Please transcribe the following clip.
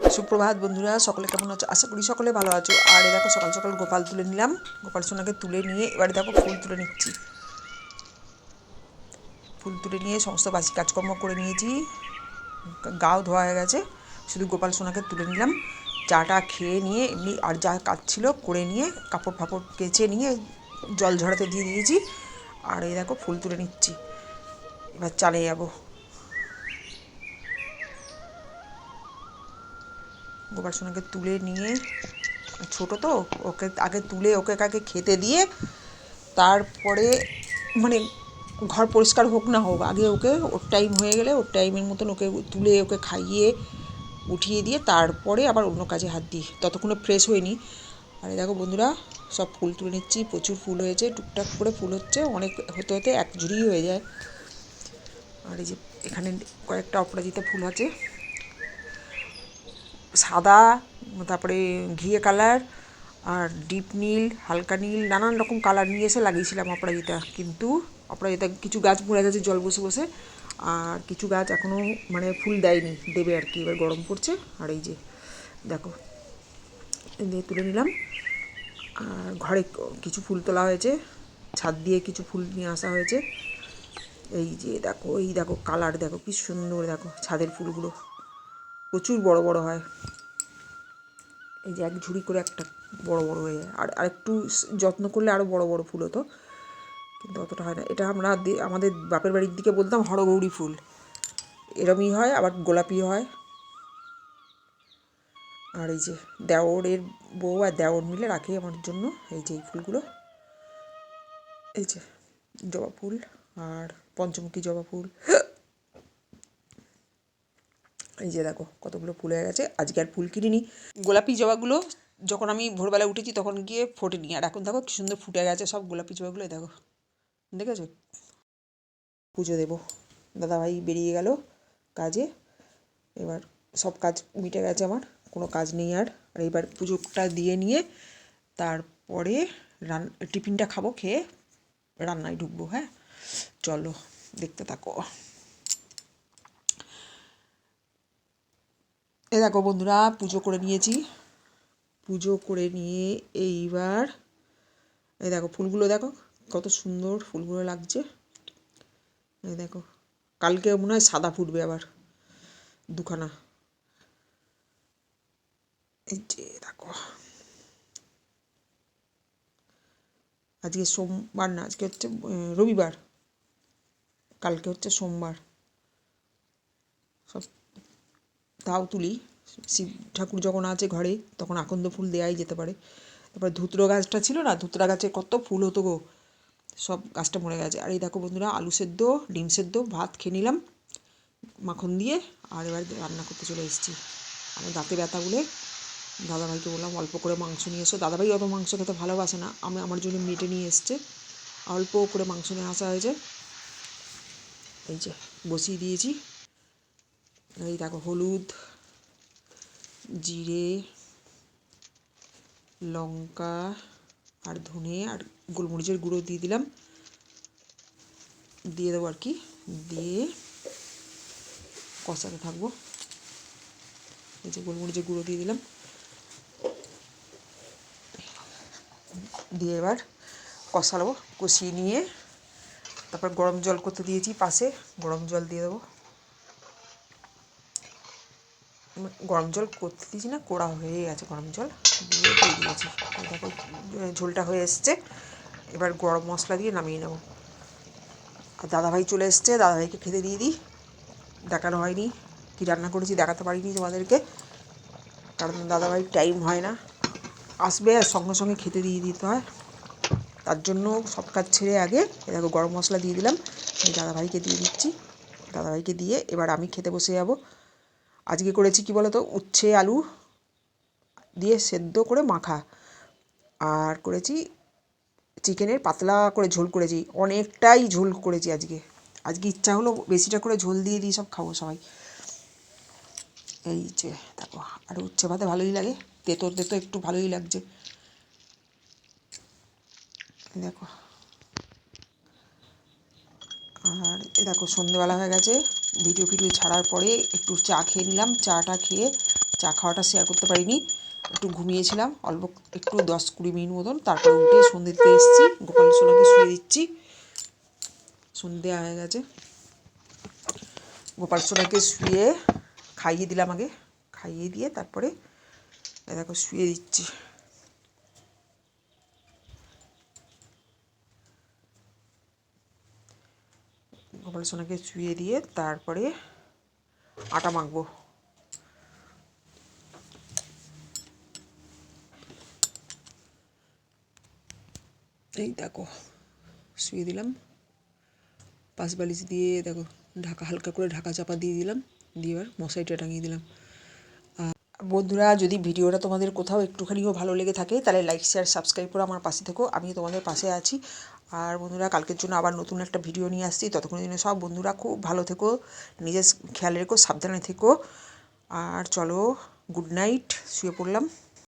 সুপ্রভাত বন্ধুরা, সকলে কেমন আছো? আশা করি সকলে ভালো আছো। আর এ দেখো, সকাল সকাল গোপাল তুলে নিলাম। গোপাল সোনাকে তুলে নিয়ে এবারে দেখো, ফুল তুলে নিচ্ছি। ফুল তুলে নিয়ে সমস্ত বাসি কাজকর্ম করে নিয়েছি। গাও ধোয়া হয়ে গেছে, শুধু গোপাল সোনাকে তুলে নিলাম। চাটা খেয়ে নিয়ে এমনি আর যা কাজ ছিল করে নিয়ে কাপড় ফাপড় কেচে নিয়ে জল ঝরাতে দিয়ে দিয়েছি। আর এই দেখো, ফুল তুলে নিচ্ছি। এবার চালিয়ে যাব। গোপাল সোনাকে তুলে নিয়ে, ছোট তো, ওকে আগে তুলে, ওকে কাকে খেতে দিয়ে তারপরে মানে ঘর পরিষ্কার হোক না হোক, আগে ওকে ওর টাইম হয়ে গেলে ওর টাইমের মতন ওকে তুলে, ওকে খাইয়ে উঠিয়ে দিয়ে তারপরে আবার অন্য কাজে হাত দিই। ততক্ষণে ফ্রেশ হয়নি। আর দেখো বন্ধুরা, সব ফুল তুলে নিচ্ছি, প্রচুর ফুল হয়েছে, টুকটাক করে ফুল হচ্ছে, অনেক হতে হতে এক ঝুড়ি হয়ে যায়। আর এই যে এখানে কয়েকটা অপরাজিতা ফুল আছে। সাদা, তারপরে ঘিয়ে কালার আর ডিপ নীল, হালকা নীল, নানান রকম কালার নিয়ে এসে লাগিয়েছিলাম অপরাজিতা। কিন্তু অপরাজিতা কিছু গাছ মরে গেছে, জল বসে বসে। আর কিছু গাছ এখনও মানে ফুল দেয়নি, দেবে আর কি। এবার গরম পড়ছে। আর এই যে, দেখো দিয়ে তুলে নিলাম। আর ঘরে কিছু ফুল তোলা হয়েছে। ছাদ দিয়ে কিছু ফুল নিয়ে আসা হয়েছে। এই যে, দেখো, এই দেখো কালার দেখো কি সুন্দর, দেখো ছাদের ফুলগুলো। প্রচুর বড় বড় হয়। এই যে এক ঝুড়ি করে একটা বড় বড় হয়ে যায়। আর আরেকটু যত্ন করলে আরও বড় বড় ফুল হতো। কিন্তু অতটা হয় না। এটা আমরা আমাদের বাপের বাড়ির দিকে বলতাম হরগৌরী ফুল। এরমই হয়, আবার গোলাপি হয়। আর এই যে দেওরের বউ আর দেওর মিলে রাখে আমার জন্য এই যে এই ফুলগুলো। এই যে জবা ফুল আর পঞ্চমুখী জবা ফুল। এই যে দেখো, কতগুলো ফুল হয়ে গেছে। আজকে আর ফুল কিনিনি। গোলাপি জবাগুলো যখন আমি ভোরবেলা উঠেছি তখন গিয়ে ফোটে ফোটেনি। আর এখন দেখো কি সুন্দর ফুটে গেছে সব গোলাপি জবাগুলো দেখো। দেখেছ? পুজো দেবো। দাদাভাই বেরিয়ে গেল কাজে। এবার সব কাজ মিটে গেছে আমার, কোনো কাজ নেই আর। আর এবার পুজোটা দিয়ে নিয়ে তারপরে রান, টিফিনটা খাব, খেয়ে রান্নায় ঢুকবো হ্যাঁ? চলো, দেখতে থাকো। এ দেখো বন্ধুরা, পুজো করে নিয়েছি। পুজো করে নিয়ে এইবার, এই দেখো ফুলগুলো দেখো, কত সুন্দর ফুলগুলো লাগছে। এই দেখো, কালকে মনে হয় সাদা ফুটবে আবার, দুখানা। এই যে দেখো, আজকে সোমবার না, আজকে হচ্ছে রবিবার। কালকে হচ্ছে সোমবার। সব তাও তুলি। শিব, ঠাকুর যখন আছে ঘরে, তখন আকন্দ ফুল দেওয়াই যেতে পারে। তারপর ধুতরো গাছটা ছিল না, ধুতরা গাছে কত ফুল হতো গো। সব গাছটা মরে গেছে। আর এই দেখো বন্ধুরা, আলু সেদ্ধ, ডিম সেদ্ধ, ভাত খেয়ে নিলাম, মাখন দিয়ে, আর এবার রান্না করতে চলে এসেছি। আমার দাঁতে ব্যথা বলে দাদাভাইকে বললাম, অল্প করে মাংস নিয়ে এসো। দাদাভাই অত মাংস খেতে ভালোবাসে না। আমি আমার জন্য মেটে নিয়ে এসছে। অল্প করে মাংস নিয়ে আসা হয়েছে। এই যে, বসিয়ে দিয়েছি। এই দেখো, হলুদ, জিরে, লঙ্কা আর ধনে আর গোলমরিচের গুঁড়ো দিয়ে দিলাম। দিয়ে দেবো আর কি, দিয়ে কষাতে থাকব। এই যে গোলমরিচের গুঁড়ো দিয়ে দিলাম। দিয়ে এবার কষাবো, কষিয়ে নিয়ে তারপর গরম জল করতে দিয়েছি পাশে, গরম জল দিয়ে দেবো। গরম জল করতে দিয়েছি না, কোড়া হয়ে গেছে গরম জল, দিয়ে দিয়ে দিয়েছি। দেখো ঝোলটা হয়ে এসছে। এবার গরম মশলা দিয়ে নামিয়ে নেব। আর দাদাভাই চলে এসছে, দাদাভাইকে খেতে দিয়ে দিই। দেখানো হয়নি, কী রান্না করেছি দেখাতে পারিনি তোমাদেরকে। কারণ দাদাভাই টাইম হয় না। আসবে, আর সঙ্গে সঙ্গে খেতে দিয়ে দিতে হয়। তার জন্য সব কাজ ছেড়ে আগে দেখো গরম মশলা দিয়ে দিলাম। দাদাভাইকে দিয়ে দিচ্ছি। দাদাভাইকে দিয়ে এবার আমি খেতে বসে যাব। আজকে করেছি কি বলতো? উচ্ছে, আলু দিয়ে সেদ্ধ করে মাখা। আর করেছি চিকেনের পাতলা করে ঝোল করেছি। অনেকটাই ঝোল করেছি আজকে। আজকে ইচ্ছা হলো বেশিটা করে ঝোল দিয়ে দিই, সব খাব সবাই। এই যে দেখো, আর উচ্ছে ভাতে ভালোই লাগে। তেতোর তেতো একটু ভালোই লাগছে। দেখো। আর দেখো, সন্ধেবেলা হয়ে গেছে। ভিডিও ফিডিও ছাড়ার পরে একটু চা খেয়ে নিলাম। চাটা খেয়ে চা খাওয়াটা শেয়ার করতে পারিনি। একটু ঘুমিয়েছিলাম, অল্প একটু দশ কুড়ি মিনিট মতন। তারপরে উঠে সন্ধ্যে দিতে এসেছি। গোপাল সোনাকে শুয়ে দিচ্ছি। সন্ধে হয়ে গেছে। গোপাল সোনাকে শুয়ে খাইয়ে দিলাম আগে। খাইয়ে দিয়ে তারপরে দেখো শুয়ে দিচ্ছি। গোপাল সোনাকে শুয়ে দিয়ে তারপরে আটা মাখবো। এই দেখো, শুয়ে দিলাম। পাশ বালিশ দিয়ে দেখো, ঢাকা, হালকা করে ঢাকা চাপা দিয়ে দিলাম। দিয়ে এবার মশারিটা টাঙিয়ে দিলাম। বন্ধুরা, যদি ভিডিওটা তোমাদের কোথাও একটুখানিও ভালো লেগে থাকে, তাহলে লাইক শেয়ার সাবস্ক্রাইব করে আমার পাশে থেকো। আমি তোমাদের পাশে আছি। আর বন্ধুরা, কালকের জন্য আবার নতুন একটা ভিডিও নিয়ে আসছি। ততক্ষণের জন্য সব বন্ধুরা খুব ভালো থেকো, নিজের খেয়াল রেখো, সাবধানে থেকো। আর চলো গুড নাইট শুয়ে পড়লাম।